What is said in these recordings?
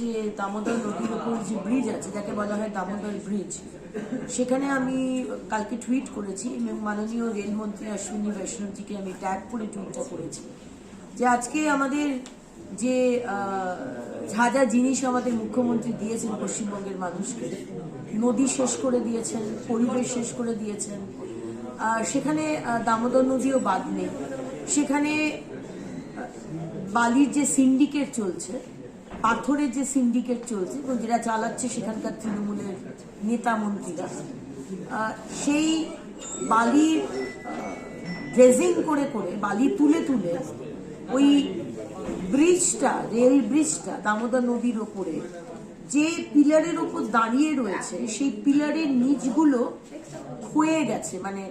যে দামোদর নদীর উপর যে ব্রিজ আছে, যাকে বলা হয় দামোদর ব্রিজ সেখানে আমি কালকে টুইট করেছি এবং মাননীয় রেলমন্ত্রী অশ্বিনী বৈষ্ণবজিকে আমি ট্যাগ করে টুইটটা করেছি যে আজকে আমাদের যে যা যা জিনিস আমাদের মুখ্যমন্ত্রী দিয়েছেন পশ্চিমবঙ্গের মানুষকে, নদী শেষ করে দিয়েছেন, পরিবেশ শেষ করে দিয়েছেন, আর সেখানে দামোদর নদীও বাদ নেই, সেখানে বালির যে সিন্ডিকেট চলছে পাথরের যে সিন্ডিকেট চলছে এবং যেটা চালাচ্ছে সেখানকার তৃণমূলের নেতা মন্ত্রীরা সেই বালির ড্রেজিং করে করে, বালি তুলে তুলে ওই ব্রিজটা রেল ব্রিজটা দামোদর নদীর ওপরে যে পিলারের ওপর দাঁড়িয়ে রয়েছে, সেই পিলারের নিচগুলো ক্ষয়ে গেছে। মানে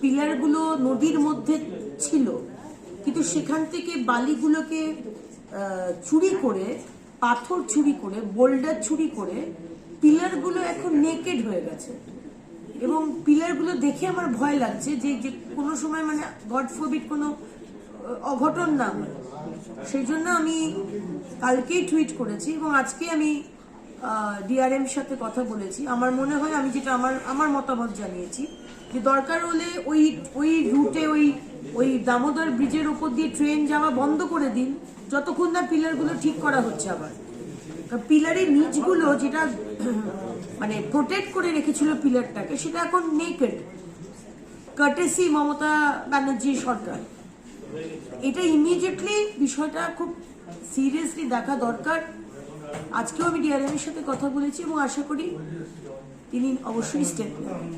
পিলারগুলো নদীর মধ্যে ছিল, কিন্তু সেখান থেকে বালিগুলোকে চুরি করে পাথর চুরি করে, বোল্ডার চুরি করে, পিলারগুলো এখন নেকেড হয়ে গেছে। এবং পিলারগুলো দেখে আমার ভয় লাগছে যে যে কোনো সময় মানে গড ফরবিট কোনো অঘটন না হয় সেই জন্য আমি কালকেই টুইট করেছি এবং আজকে আমি ডিআরএম সাথে কথা বলেছি। আমার মনে হয় আমি যেটা আমার আমার মতামত জানিয়েছি, যে দরকার হলে ওই ওই রুটে ওই ওই দামোদর ব্রিজের ওপর দিয়ে ট্রেন যাওয়া বন্ধ করে দিন, যতক্ষণ না পিলারগুলো ঠিক করা হচ্ছে আবার। পিলারের নিচগুলো যেটা মানে প্রোটেক্ট করে রেখেছিল পিলারটাকে, সেটা এখন নেকেড কার্টেসি মমতা ব্যানার্জি সরকার। এটা ইমিডিয়েটলি বিষয়টা খুব সিরিয়াসলি দেখা দরকার। আজকেও আমি ডিআরএম এর সাথে কথা বলেছি এবং আশা করি তিনি অবশ্যই স্টেপ নেবেন